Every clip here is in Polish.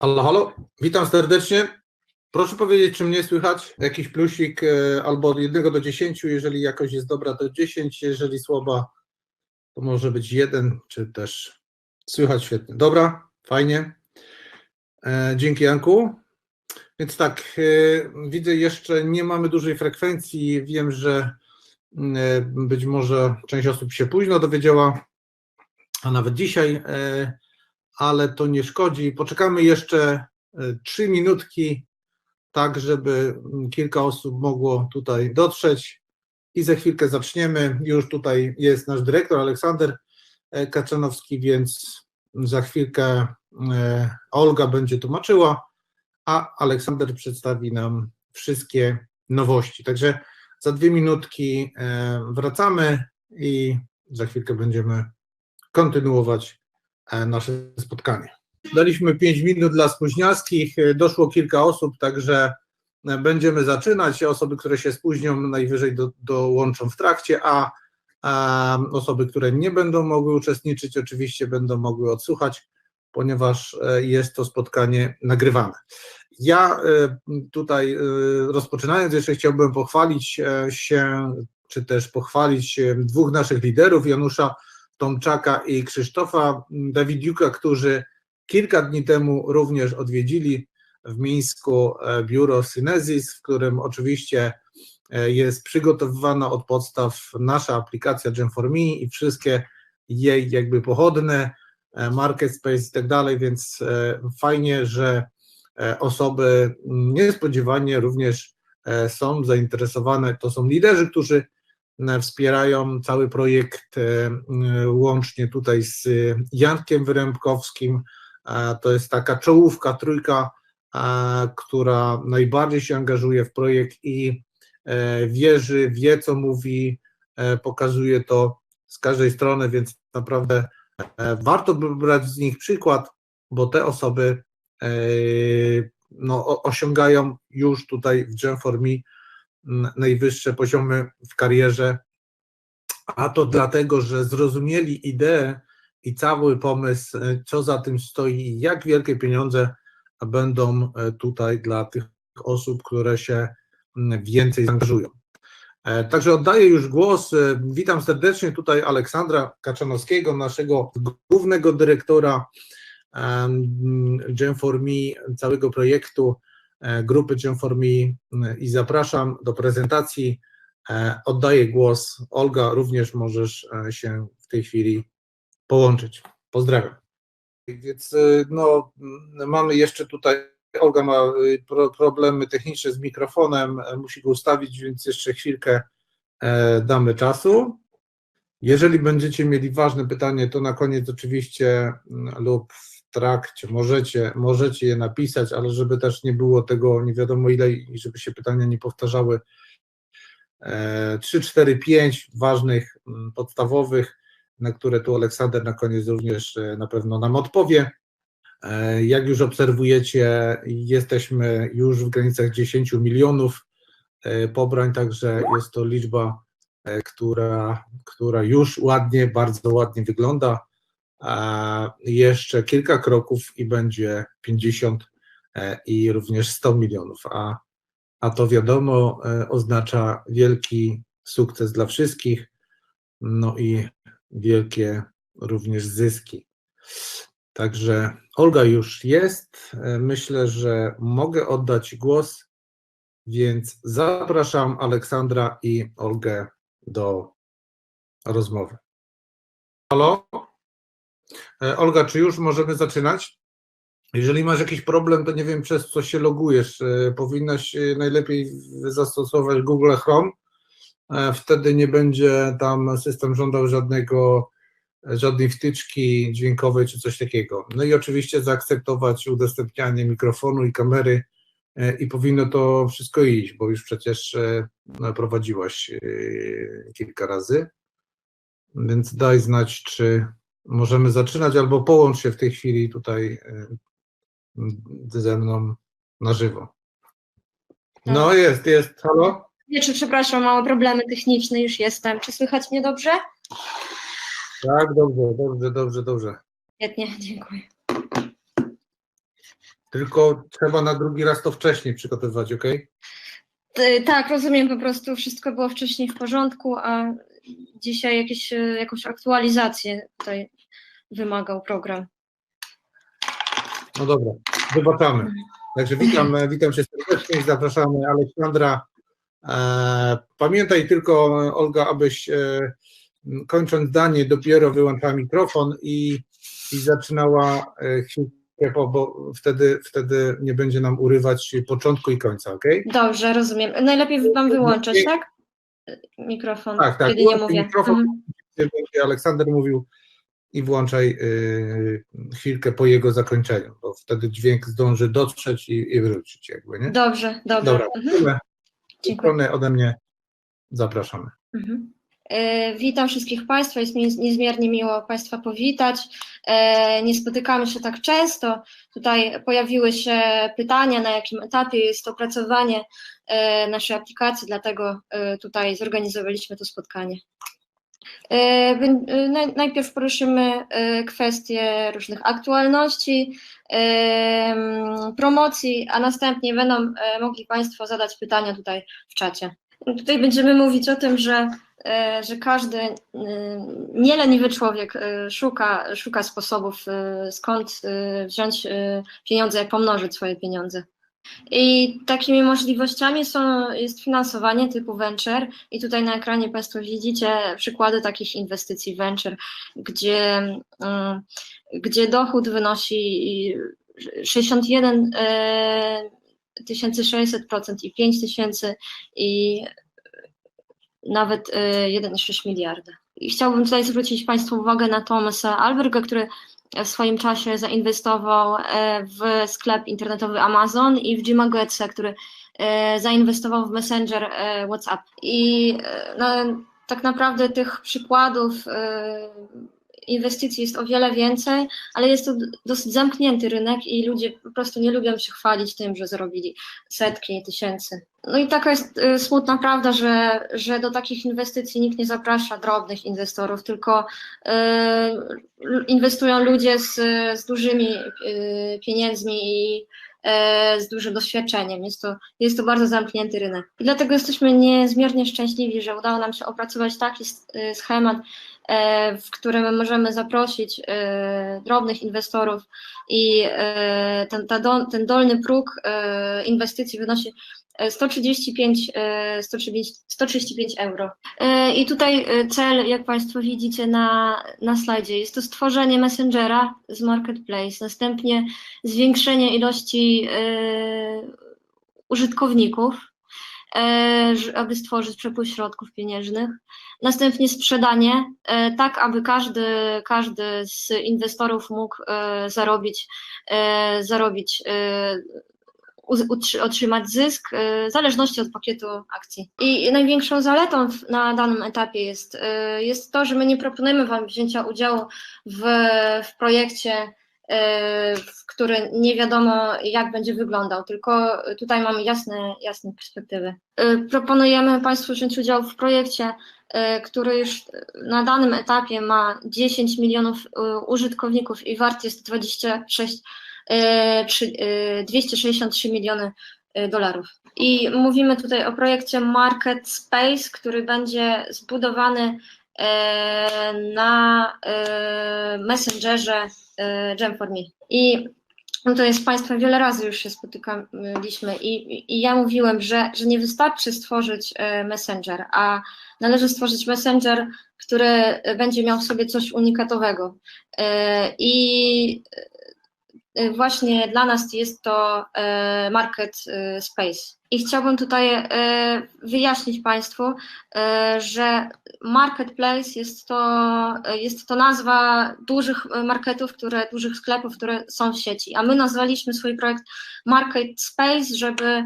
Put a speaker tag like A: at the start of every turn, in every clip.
A: Halo, halo, witam serdecznie. Proszę powiedzieć, czy mnie słychać? Jakiś plusik e, albo od 1 do 10, jeżeli jakość jest dobra, to 10, jeżeli słaba, to może być 1, czy też słychać świetnie. Dobra, fajnie. E, Dzięki Janku. Więc tak, e, widzę jeszcze nie mamy dużej frekwencji. Wiem, że mm, być może część osób się późno dowiedziała, a nawet dzisiaj. Ale to nie szkodzi. Poczekamy jeszcze e, trzy minutki, tak żeby mm, kilka osób mogło tutaj dotrzeć i za chwilkę zaczniemy. Już tutaj jest nasz dyrektor Aleksander e, Kaczanowski, więc za chwilkę e, Olga będzie tłumaczyła, a Aleksander przedstawi nam wszystkie nowości. Także za dwie minutki wracamy i za chwilkę będziemy kontynuować nasze spotkanie. Daliśmy 5 minut dla spóźnialskich, e, doszło kilka osób, także e, będziemy zaczynać. Osoby, które się spóźnią, najwyżej do, dołączą w trakcie, a, a osoby, które nie będą mogły uczestniczyć, oczywiście będą mogły odsłuchać, ponieważ e, jest to spotkanie nagrywane. Ja e, tutaj e, rozpoczynając, jeszcze chciałbym pochwalić e, się, czy też pochwalić e, dwóch naszych liderów, Janusza Tomczaka i Krzysztofa Dawidiuka, którzy kilka dni temu również odwiedzili w Mińsku e, biuro Synesis, w którym oczywiście e, jest przygotowywana od podstaw nasza aplikacja Gem4Me i wszystkie jej jakby pochodne, e, market space i tak dalej, więc fajnie, że osoby niespodziewanie również są zainteresowane, to są liderzy, którzy wspierają cały projekt e, e, łącznie tutaj z Jankiem Wyrębkowskim. E, To jest taka czołówka, trójka, e, która najbardziej się angażuje w projekt i e, wierzy, wie co mówi, e, pokazuje to z każdej strony, więc naprawdę e, warto by brać z nich przykład, bo te osoby e, no, osiągają już tutaj w Gem4Me m, najwyższe poziomy w karierze, a to dlatego, że zrozumieli ideę i cały pomysł, e, co za tym stoi jak wielkie pieniądze będą e, tutaj dla tych osób, które się więcej zaangażują. E, Także oddaję już głos. Witam serdecznie tutaj Aleksandra Kaczanowskiego, naszego głównego dyrektora em, Gem4Me, całego projektu grupy Gem4Me m, i zapraszam do prezentacji. E, Oddaję głos. Olga, również możesz e, się w tej chwili połączyć. Pozdrawiam. Więc e, no, mamy jeszcze tutaj, Olga ma e, pro, problemy techniczne z mikrofonem, e, musi go ustawić, więc jeszcze chwilkę e, damy czasu. Jeżeli będziecie mieli ważne pytanie, to na koniec oczywiście lub w trakcie możecie, możecie je napisać, ale żeby też nie było tego nie wiadomo ile i żeby się pytania nie powtarzały, e, 3, 4, 5 ważnych, m, podstawowych, na które tu Aleksander na koniec również e, na pewno nam odpowie. E, Jak już obserwujecie, jesteśmy już w granicach 10 milionów e, pobrań, także jest to liczba, która, która już ładnie, bardzo ładnie wygląda. A Jeszcze kilka kroków i będzie 50 e, i również 100 milionów, a, a to wiadomo e, oznacza wielki sukces dla wszystkich, no i wielkie również zyski. Także Olga już jest. E, Myślę, że mogę oddać głos, więc zapraszam Aleksandra i Olgę do rozmowy. Halo? E, Olga, czy już możemy zaczynać? Jeżeli masz jakiś problem, to nie wiem przez co się logujesz. E, Powinnaś e, najlepiej zastosować Google Chrome. Wtedy nie będzie tam system żądał żadnego żadnej wtyczki dźwiękowej czy coś takiego. No i oczywiście zaakceptować udostępnianie mikrofonu i kamery i powinno to wszystko iść, bo już przecież no, prowadziłaś kilka razy. Więc daj znać, czy możemy zaczynać, albo połącz się w tej chwili tutaj e, ze mną na żywo. No jest, jest. Halo?
B: Wiecie, przepraszam, małe problemy techniczne, już jestem. Czy słychać mnie dobrze?
A: Tak, dobrze, dobrze, dobrze, dobrze.
B: Świetnie, dziękuję.
A: Tylko trzeba na drugi raz to wcześniej przygotowywać, ok?
B: Tak, rozumiem, po prostu wszystko było wcześniej w porządku, a dzisiaj jakieś, e, jakąś aktualizację tutaj wymagał program.
A: No dobra, zobaczamy. Także witam, witam cię serdecznie i zapraszamy Aleksandra. E, pamiętaj tylko, Olga, abyś e, kończąc zdanie dopiero wyłączała mikrofon i, i zaczynała chwilkę, bo wtedy, wtedy nie będzie nam urywać początku i końca, ok?
B: Dobrze, rozumiem. Najlepiej wam wyłączać, tak? Mikrofon,
A: Tak, tak,
B: kiedy nie mówię.
A: mikrofon.
B: Mhm.
A: Będzie Aleksander mówił i włączaj y, chwilkę po jego zakończeniu, bo wtedy dźwięk zdąży dotrzeć i, i wrócić jakby, nie?
B: Dobrze, dobrze.
A: Dobra,
B: Mhm.
A: tyle.
B: Dziękuję.
A: strony ode mnie zapraszamy.
B: Mhm. E, Witam wszystkich Państwa, jest mi niezmiernie miło Państwa powitać. E, Nie spotykamy się tak często. Tutaj pojawiły się pytania, na jakim etapie jest opracowanie e, naszej aplikacji, dlatego tutaj zorganizowaliśmy to spotkanie. Najpierw poruszymy kwestie różnych aktualności, promocji, a następnie będą mogli Państwo zadać pytania tutaj w czacie. Tutaj będziemy mówić o tym, że, że każdy e, nieleniwy człowiek e, szuka, szuka sposobów, e, skąd e, wziąć e, pieniądze, jak pomnożyć swoje pieniądze. I takimi możliwościami są, jest finansowanie typu venture i tutaj na ekranie Państwo widzicie przykłady takich inwestycji venture, gdzie, mm, gdzie dochód wynosi 61 e, 1600% i 5000 i nawet e, 1,6 miliarda. I chciałbym tutaj zwrócić Państwu uwagę na Thomasa Alberga, który w swoim czasie zainwestował e, w sklep internetowy Amazon i w Jima Goetza, który e, zainwestował w Messenger e, WhatsApp. I no, tak naprawdę tych przykładów inwestycji jest o wiele więcej, ale jest to dosyć zamknięty rynek i ludzie po prostu nie lubią się chwalić tym, że zarobili setki tysięcy. No i taka jest y, smutna prawda, że, że do takich inwestycji nikt nie zaprasza drobnych inwestorów, tylko y, inwestują ludzie z, z dużymi y, pieniędzmi i z dużym doświadczeniem. Jest to, jest to bardzo zamknięty rynek. I dlatego jesteśmy niezmiernie szczęśliwi, że udało nam się opracować taki schemat, w którym możemy zaprosić e, drobnych inwestorów i e, ten, ten dolny próg e, inwestycji wynosi e, 135, e, 135, 135 euro. E, I tutaj e, cel, jak Państwo widzicie na, na slajdzie, jest to stworzenie messengera z Marketplace, następnie zwiększenie ilości e, użytkowników, e, aby stworzyć przepływ środków pieniężnych. Następnie sprzedanie, e, tak aby każdy, każdy z inwestorów mógł e, zarobić, e, zarobić e, otrzymać zysk e, w zależności od pakietu akcji. I największą zaletą na danym etapie jest, e, jest to, że my nie proponujemy Wam wzięcia udziału w, w projekcie, e, który nie wiadomo jak będzie wyglądał, tylko tutaj mamy jasne, jasne perspektywy. E, Proponujemy Państwu wziąć udział w projekcie, e, który już na danym etapie ma 10 milionów e, użytkowników i wart jest 26 e, trzy- e, 263 miliony e, dolarów. I mówimy tutaj o projekcie Market Space, który będzie zbudowany e, na e, Messengerze e, Gem4Me. I no to jest Państwa wiele razy już się spotykaliśmy i, i- ja mówiłem, że, że nie wystarczy stworzyć e, Messenger, a należy stworzyć Messenger, który e, będzie miał w sobie coś unikatowego. E, I e, właśnie dla nas jest to e, market e, space. I chciałbym tutaj wyjaśnić Państwu, że marketplace jest to, jest to nazwa dużych marketów, które, dużych sklepów, które są w sieci, a my nazwaliśmy swój projekt Market Space, żeby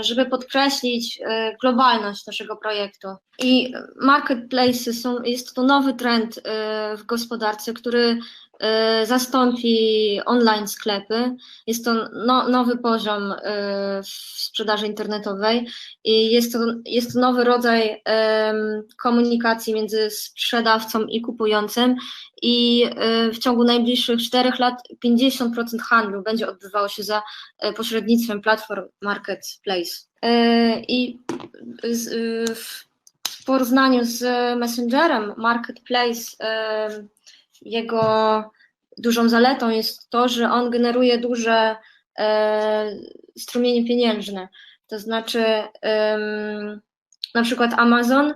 B: żeby podkreślić globalność naszego projektu. I marketplace są, jest to nowy trend w gospodarce, który zastąpi online sklepy. Jest to no, nowy poziom e, w sprzedaży internetowej i jest to, jest to nowy rodzaj komunikacji między sprzedawcą i kupującym i e, w ciągu najbliższych czterech lat 50% handlu będzie odbywało się za e, pośrednictwem platform marketplace. E, I w porównaniu z Messengerem, Marketplace, jego dużą zaletą jest to, że on generuje duże e, strumienie pieniężne. To znaczy, em, na przykład Amazon e,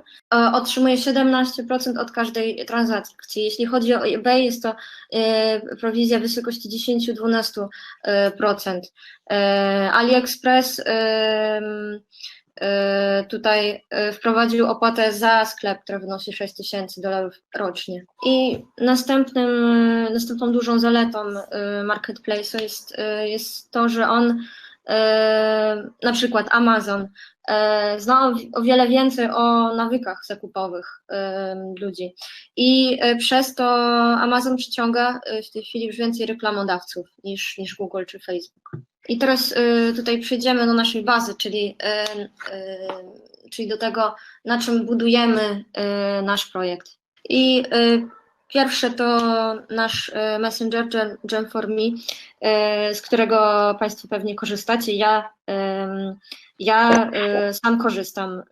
B: otrzymuje 17% od każdej transakcji. Jeśli chodzi o eBay, jest to e, prowizja w wysokości 10-12%. E, AliExpress e, tutaj e, wprowadził opłatę za sklep, która wynosi 6 tysięcy dolarów rocznie. I następnym, następną dużą zaletą e, marketplace'u jest, e, jest to, że on e, na przykład Amazon e, zna o, wiele więcej o nawykach zakupowych e, ludzi i e, przez to Amazon przyciąga e, w tej chwili już więcej reklamodawców niż, niż Google czy Facebook. I teraz y, tutaj przejdziemy do naszej bazy, czyli, y, y, czyli do tego, na czym budujemy y, nasz projekt. I y, pierwsze to nasz y, Messenger Gem, Gem for Me, y, z którego Państwo pewnie korzystacie. Ja, ja sam korzystam.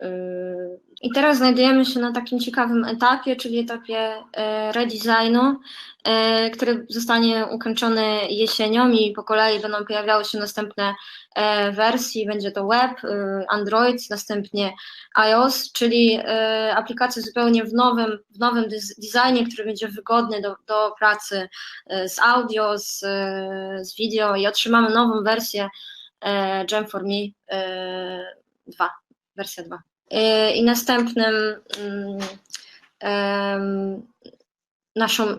B: I teraz znajdujemy się na takim ciekawym etapie, czyli etapie y, redesignu, y, który zostanie ukończony jesienią i po kolei będą pojawiały się następne e, wersje. Będzie to web, Android, następnie iOS, czyli aplikacja zupełnie w nowym, w nowym designie, który będzie wygodny do, do pracy z audio, z, z wideo i otrzymamy nową wersję e, Gem for Me e, 2, wersja 2. E, I następnym mm, naszą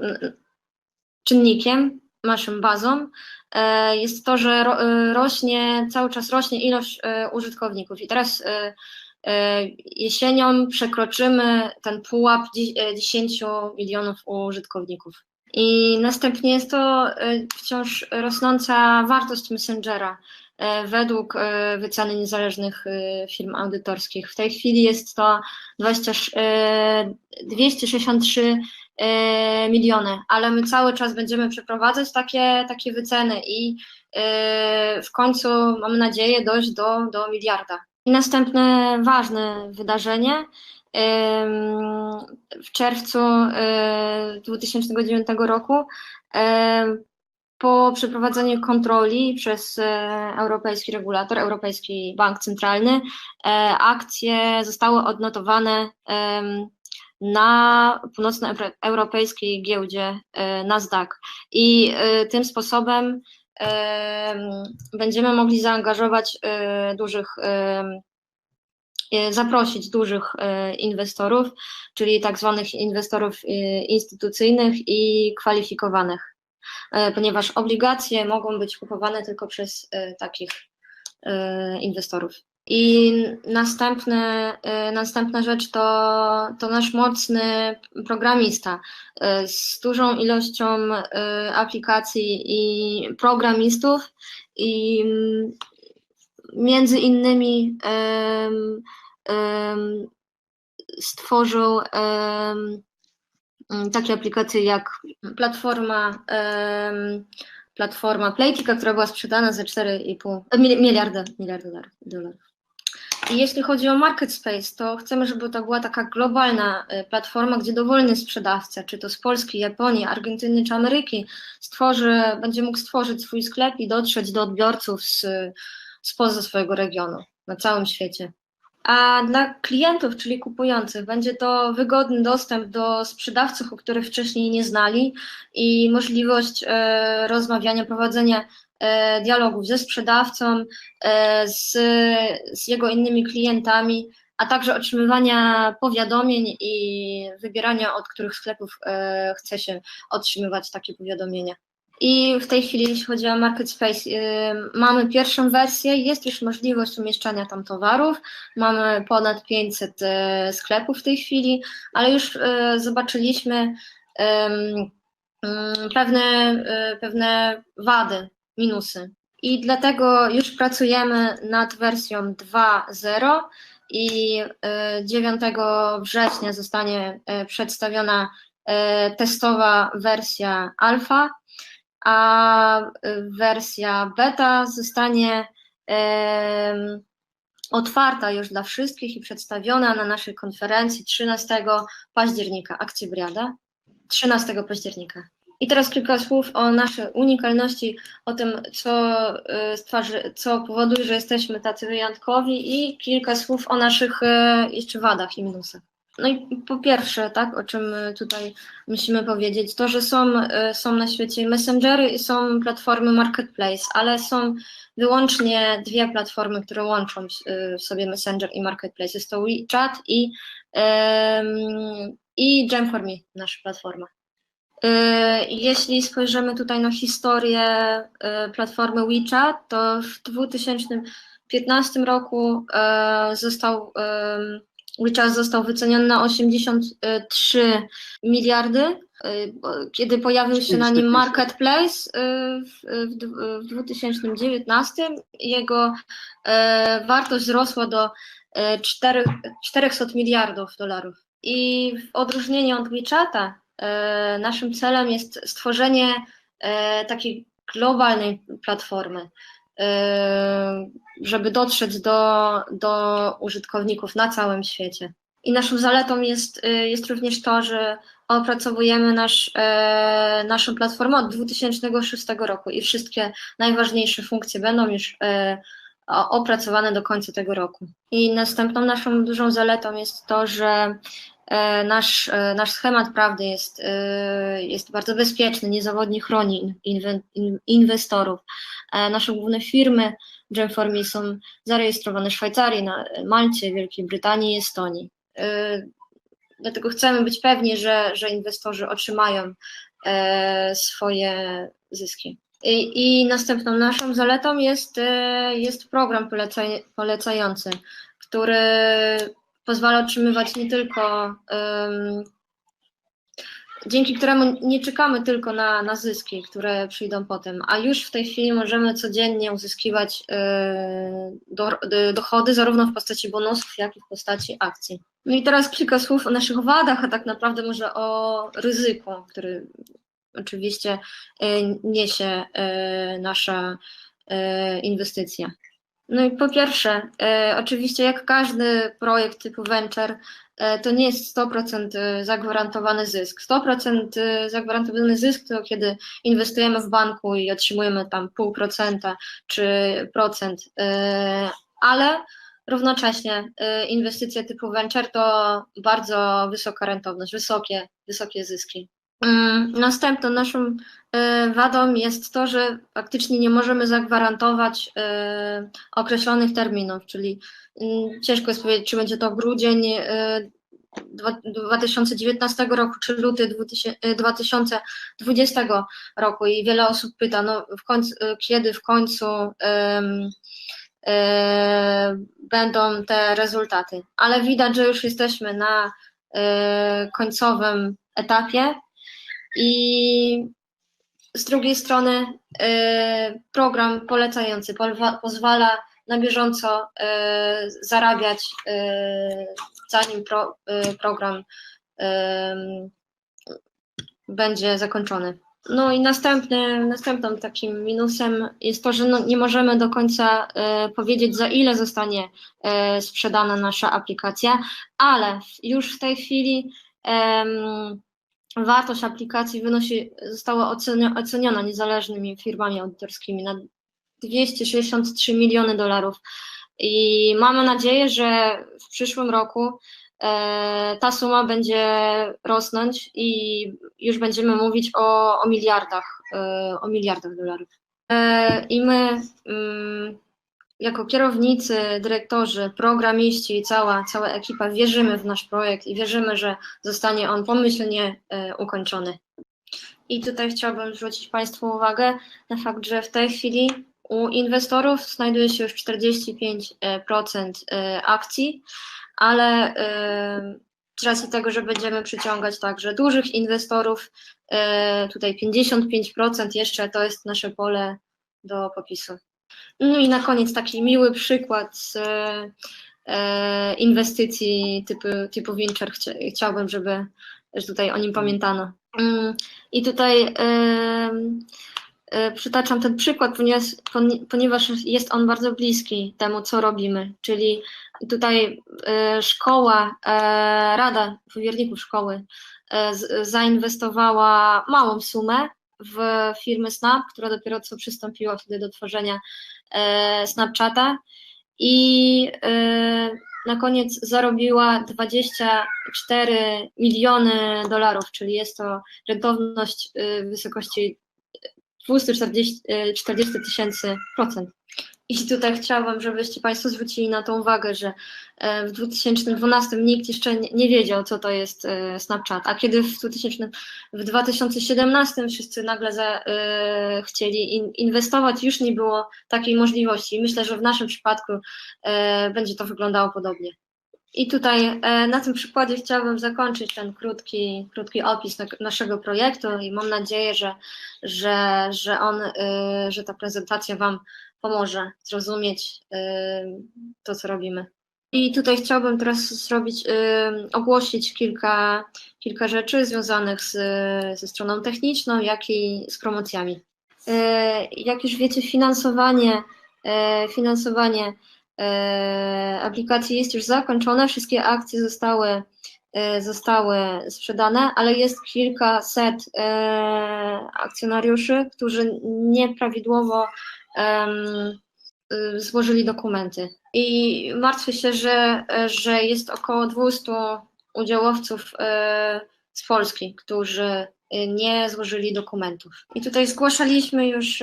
B: czynnikiem, naszą bazą e, jest to, że e, rośnie, cały czas rośnie ilość użytkowników. I teraz jesienią przekroczymy ten pułap dzie- e, 10 milionów użytkowników. I następnie jest to wciąż rosnąca wartość Messengera według e, wyceny niezależnych e, firm audytorskich. W tej chwili jest to 20, e, 263 e, miliony, ale my cały czas będziemy przeprowadzać takie, takie wyceny i e, w końcu mamy nadzieję dojść do, do miliarda. I następne ważne wydarzenie. W czerwcu e, 2009 roku po przeprowadzeniu kontroli przez e, europejski regulator, Europejski Bank Centralny, e, akcje zostały odnotowane na północnoeuropejskiej giełdzie e, Nasdaq. I tym sposobem em, będziemy mogli zaangażować dużych, zaprosić dużych inwestorów, czyli tak zwanych inwestorów instytucyjnych i kwalifikowanych, ponieważ obligacje mogą być kupowane tylko przez e, takich e, inwestorów. I następne, e, następna rzecz to, to nasz mocny programista e, z dużą ilością e, aplikacji i programistów i mm, między innymi stworzył takie aplikacje jak platforma platforma Playtika, która była sprzedana za 4,5 e, mil- miliarda, miliarda dolar- dolarów. I jeśli chodzi o market space, to chcemy, żeby to była taka globalna e, platforma, gdzie dowolny sprzedawca, czy to z Polski, Japonii, Argentyny czy Ameryki, stworzy, będzie mógł stworzyć swój sklep i dotrzeć do odbiorców z, spoza swojego regionu, na całym świecie. A dla klientów, czyli kupujących, będzie to wygodny dostęp do sprzedawców, o których wcześniej nie znali i możliwość e, rozmawiania, prowadzenia e, dialogów ze sprzedawcą, e, z, z jego innymi klientami, a także otrzymywania powiadomień i wybierania, od których sklepów chce się otrzymywać takie powiadomienia. I w tej chwili, jeśli chodzi o Market Space, y, mamy pierwszą wersję, jest już możliwość umieszczania tam towarów, mamy ponad 500 e, sklepów w tej chwili, ale już e, zobaczyliśmy pewne, e, pewne wady, minusy. I dlatego już pracujemy nad wersją 2.0 i e, 9 września zostanie e, przedstawiona testowa wersja alfa, a e, wersja beta zostanie otwarta już dla wszystkich i przedstawiona na naszej konferencji 13 października, Akcjobriada, 13 października. I teraz kilka słów o naszej unikalności, o tym, co, y, stwarzy, co powoduje, że jesteśmy tacy wyjątkowi i kilka słów o naszych y, jeszcze wadach i minusach. No i po pierwsze, tak, o czym tutaj musimy powiedzieć, to, że są, y, są na świecie messengery i są platformy marketplace, ale są wyłącznie dwie platformy, które łączą y, w sobie Messenger i Marketplace. Jest to WeChat i, i Jam4Me, nasza platforma. Y, Jeśli spojrzymy tutaj na historię platformy WeChat, to w 2015 roku e, został WeChat został wyceniony na 83 miliardy, y, kiedy pojawił się na nim
A: 40.
B: Marketplace y, w, w, w 2019. Jego e, wartość wzrosła do e, 4, 400 miliardów dolarów. I w odróżnieniu od WeChata, naszym celem jest stworzenie takiej globalnej platformy, żeby dotrzeć do, do użytkowników na całym świecie. I naszą zaletą jest, y, jest również to, że opracowujemy nasz, e, naszą platformę od 2006 roku i wszystkie najważniejsze funkcje będą już opracowane do końca tego roku. I następną naszą dużą zaletą jest to, że nasz, e, nasz schemat prawdy jest, e, jest bardzo bezpieczny, niezawodnie chroni inwe, in, inwestorów. E, Nasze główne firmy Gemformi są zarejestrowane w Szwajcarii, na Malcie, Wielkiej Brytanii i Estonii. E, Dlatego chcemy być pewni, że, że inwestorzy otrzymają e, swoje zyski. I, I następną naszą zaletą jest, e, jest program polecaj, polecający, który pozwala otrzymywać nie tylko em, dzięki któremu nie czekamy tylko na, na zyski, które przyjdą potem, a już w tej chwili możemy codziennie uzyskiwać e, do, do, dochody zarówno w postaci bonusów, jak i w postaci akcji. No i teraz kilka słów o naszych wadach, a tak naprawdę może o ryzyku, który oczywiście e, niesie e, nasza e, inwestycja. No i po pierwsze, e, oczywiście jak każdy projekt typu venture, e, to nie jest 100% zagwarantowany zysk. 100% zagwarantowany zysk to kiedy inwestujemy w banku i otrzymujemy tam pół procenta czy procent, e, ale równocześnie e, inwestycje typu venture to bardzo wysoka rentowność, wysokie, wysokie zyski. Mm, Następną naszą e, wadą jest to, że faktycznie nie możemy zagwarantować e, określonych terminów, czyli mm, ciężko jest powiedzieć, czy będzie to grudzień e, dwa- 2019 roku, czy luty 2000 e, 2020 roku. I wiele osób pyta, no w końcu, e, kiedy w końcu e, będą te rezultaty, ale widać, że już jesteśmy na e, końcowym etapie i z drugiej strony y, program polecający pozwala na bieżąco y, zarabiać, y, zanim pro, program będzie zakończony. No i następny, następnym takim minusem jest to, że no nie możemy do końca y, powiedzieć, za ile zostanie y, sprzedana nasza aplikacja, ale już w tej chwili em, wartość aplikacji wynosi, została oceniona niezależnymi firmami audytorskimi na 263 miliony dolarów. I mamy nadzieję, że w przyszłym roku e, ta suma będzie rosnąć i już będziemy mówić o, o miliardach, e, o miliardach dolarów. E, I my, mm, jako kierownicy, dyrektorzy, programiści i cała, cała ekipa wierzymy w nasz projekt i wierzymy, że zostanie on pomyślnie e, ukończony. I tutaj chciałabym zwrócić Państwu uwagę na fakt, że w tej chwili u inwestorów znajduje się już 45% e, akcji, ale e, z racji tego, że będziemy przyciągać także dużych inwestorów, e, tutaj 55% jeszcze to jest nasze pole do popisu. No i na koniec taki miły przykład z e, inwestycji typu, typu. Chcia, chciałbym, żeby że tutaj o nim pamiętano. Mm, I tutaj em, e, przytaczam ten przykład, ponieważ, poni- ponieważ jest on bardzo bliski temu, co robimy. Czyli tutaj e, szkoła, e, Rada Powierników Szkoły e, zainwestowała małą sumę w firmę Snap, która dopiero co przystąpiła wtedy do tworzenia e, Snapchata i e, na koniec zarobiła 24 miliony dolarów, czyli jest to rentowność e, w wysokości 240 e, 40 tysięcy procent. I tutaj chciałabym, żebyście Państwo zwrócili na to uwagę, że e, w 2012 nikt jeszcze nie wiedział, co to jest e, Snapchat, a kiedy w, 2000, w 2017 wszyscy nagle za, e, chcieli in, inwestować, już nie było takiej możliwości. I myślę, że w naszym przypadku e, będzie to wyglądało podobnie. I tutaj e, na tym przykładzie chciałabym zakończyć ten krótki, krótki opis na, naszego projektu i mam nadzieję, że, że, że, on, że ta prezentacja Wam pomoże zrozumieć y, to, co robimy. I tutaj chciałabym teraz zrobić, y, ogłosić kilka, kilka rzeczy związanych z, ze stroną techniczną, jak i z promocjami. Y, Jak już wiecie, finansowanie, finansowanie aplikacji jest już zakończone, wszystkie akcje zostały, zostały sprzedane, ale jest kilkaset akcjonariuszy, którzy nieprawidłowo y, złożyli dokumenty. I martwię się, że, że jest około 200 udziałowców e, z Polski, którzy e, nie złożyli dokumentów. I tutaj zgłaszaliśmy już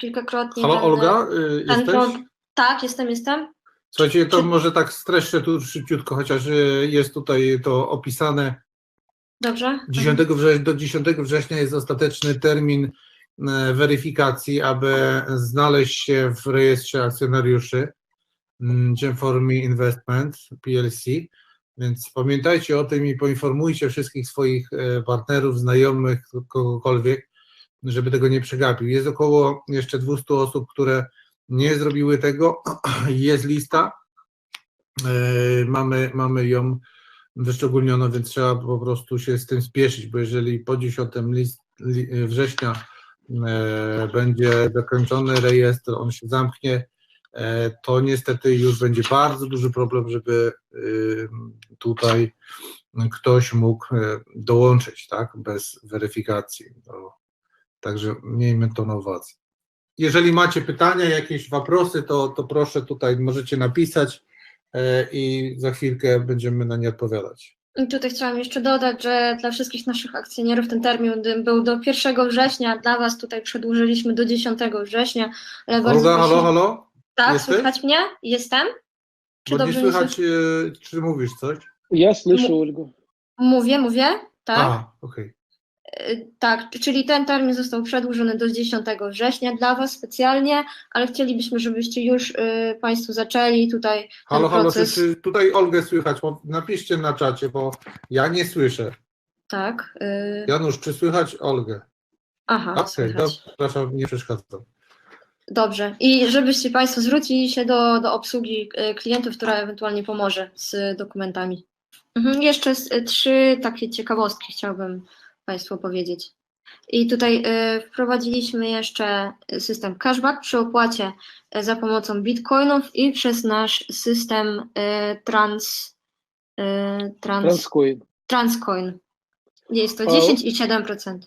B: kilkakrotnie.
A: Halo
B: ten,
A: Olga, y,
B: ten
A: jesteś?
B: Tak, jestem, jestem.
A: Słuchajcie, to
B: Czy-
A: może tak streszczę tu szybciutko, chociaż y, jest tutaj to opisane.
B: Dobrze?
A: 10 września, do 10 września jest ostateczny termin weryfikacji, aby znaleźć się w rejestrze akcjonariuszy mm, Gemformi Investment PLC. Więc pamiętajcie o tym i poinformujcie wszystkich swoich e, partnerów, znajomych, kogokolwiek, żeby tego nie przegapił. Jest około jeszcze 200 osób, które nie zrobiły tego. Jest lista. E, Mamy, mamy ją wyszczególniono, więc trzeba po prostu się z tym spieszyć, bo jeżeli po 10 list, li, września e, E, będzie zakończony rejestr, on się zamknie, e, to niestety już będzie bardzo duży problem, żeby y, tutaj ktoś mógł e, dołączyć, tak, bez weryfikacji. No, także miejmy to na uwadze. Jeżeli macie pytania, jakieś waprosy, to, to proszę tutaj możecie napisać i za chwilkę będziemy na nie odpowiadać.
B: I tutaj chciałam jeszcze dodać, że dla wszystkich naszych akcjonariów ten termin był do 1 września, dla Was tutaj przedłużyliśmy do 10 września. Ale
A: proszę... halo, halo?
B: Tak,
A: Jesteś?
B: słychać mnie? Jestem? Czy
A: dobrze nie słychać, nie słychać, czy mówisz coś?
C: Ja słyszę, Olgo.
B: Mówię, mówię, tak.
A: A, okej.
B: Okay. Tak, czyli ten termin został przedłużony do 10 września dla Was specjalnie, ale chcielibyśmy, żebyście już y, Państwo zaczęli tutaj
A: Halo,
B: ten
A: halo, czy,
B: proces.
A: czy tutaj Olgę słychać? Bo napiszcie na czacie, bo ja nie słyszę.
B: Tak. Y,
A: Janusz, czy słychać Olgę?
B: aha,
A: Okej,
B: słychać.
A: przepraszam, nie przeszkadzam.
B: Dobrze. I żebyście Państwo zwrócili się do, do obsługi y, klientów, która ewentualnie pomoże z dokumentami. Mhm, jeszcze z, y, trzy takie ciekawostki chciałbym Państwu powiedzieć. I tutaj y, wprowadziliśmy jeszcze system cashback przy opłacie y, za pomocą bitcoinów i przez nasz system y, trans, trans,
C: Transcoin.
B: Transcoin. Jest to 10 i 7%.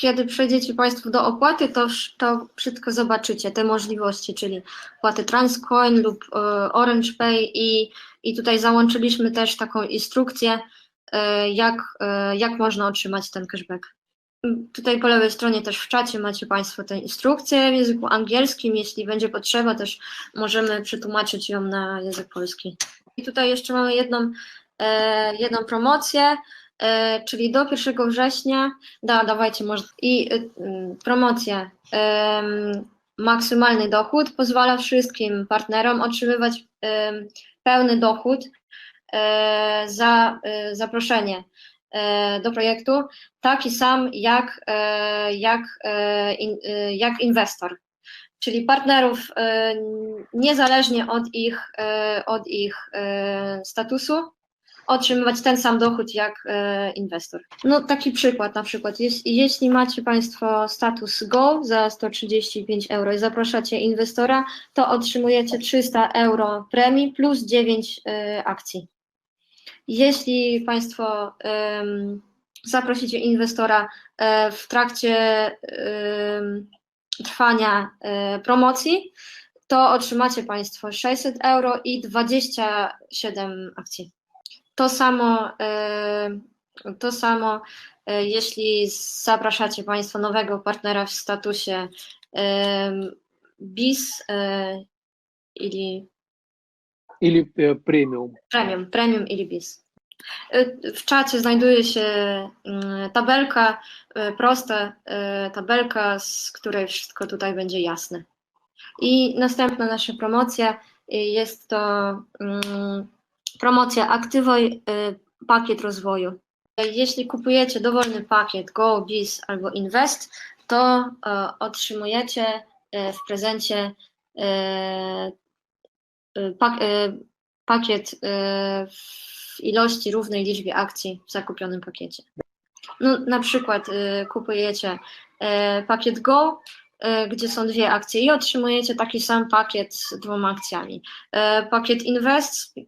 B: Kiedy przejdziecie Państwo do opłaty, to, to wszystko zobaczycie, te możliwości, czyli opłaty Transcoin lub Orange Pay i, i tutaj załączyliśmy też taką instrukcję, jak, e, jak można otrzymać ten cashback. Mm, Tutaj po lewej stronie też w czacie macie Państwo tę instrukcję w języku angielskim. Jeśli będzie potrzeba, też możemy przetłumaczyć ją na język polski. I tutaj jeszcze mamy jedną, e, jedną promocję, e, czyli do 1 września, da, dawajcie może, i y, promocja. em, maksymalny dochód pozwala wszystkim partnerom otrzymywać pełny dochód e, za e, zaproszenie e, do projektu, taki sam jak, e, jak, e, e, jak inwestor. Czyli partnerów e, niezależnie od ich, e, od ich e, statusu, otrzymywać ten sam dochód jak e, inwestor. No taki przykład na przykład, jeśli, jeśli macie Państwo status Go za 135 euro i zapraszacie inwestora, to otrzymujecie 300 euro premii plus 9 e, akcji. Jeśli Państwo zaprosicie inwestora e, w trakcie trwania e, promocji, to otrzymacie Państwo 600 euro i 27 akcji. To samo, e, to samo jeśli zapraszacie Państwo nowego partnera w statusie BIS ili
C: Или э, премиум.
B: Premium, Premium ili BIS. Y, W czacie znajduje się mm, tabelka, y, prosta y, tabelka, z której wszystko tutaj będzie jasne. I następna nasza promocja y, jest to mm, promocja Aktywoj y, Pakiet Rozwoju. Jeśli kupujecie dowolny pakiet Go, BIS albo Invest, to e, otrzymujecie e, w prezencie e, y, pak, y, pakiet y, w ilości równej liczbie akcji w zakupionym pakiecie. No, na przykład y, kupujecie y, pakiet Go, y, gdzie są dwie akcje i otrzymujecie taki sam pakiet z dwoma akcjami. Y, Pakiet Invest, y,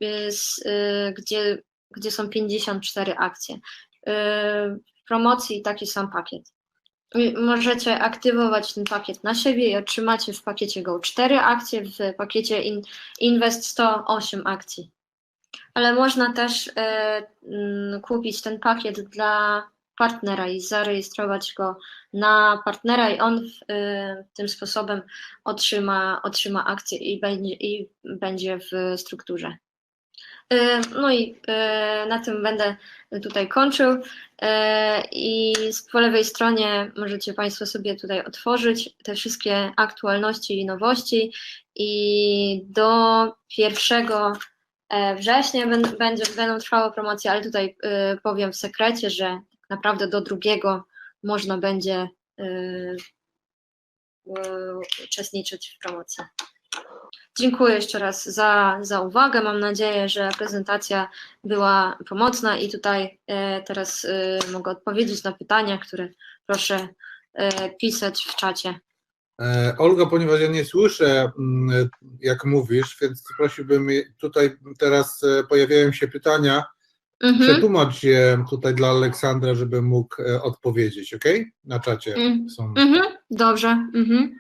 B: y, gdzie, gdzie są 54 akcje. Y, W promocji taki sam pakiet. Możecie aktywować ten pakiet na siebie i otrzymacie w pakiecie Go 4 akcje, w pakiecie in, Invest 108 akcji. Ale można też e, mm, kupić ten pakiet dla partnera i zarejestrować go na partnera i on w, e, tym sposobem otrzyma, otrzyma akcję i będzie, i będzie w strukturze. E, No i e, na tym będę tutaj kończył. E, I po lewej stronie możecie Państwo sobie tutaj otworzyć te wszystkie aktualności i nowości. I do 1 e, września będzie, będą trwały promocje, ale tutaj powiem w sekrecie, że tak naprawdę do drugiego można będzie uczestniczyć w promocji. Dziękuję jeszcze raz za, za uwagę. Mam nadzieję, że prezentacja była pomocna i tutaj e, teraz e, mogę odpowiedzieć na pytania, które proszę e, pisać w czacie.
A: Olga, ponieważ ja nie słyszę, mm, jak mówisz, więc prosiłbym, tutaj teraz pojawiają się pytania,
B: Mhm.
A: przetłumacz je tutaj dla Aleksandra, żeby mógł odpowiedzieć, ok? Na czacie
B: Mm.
A: są.
B: Mhm. Dobrze. Mhm.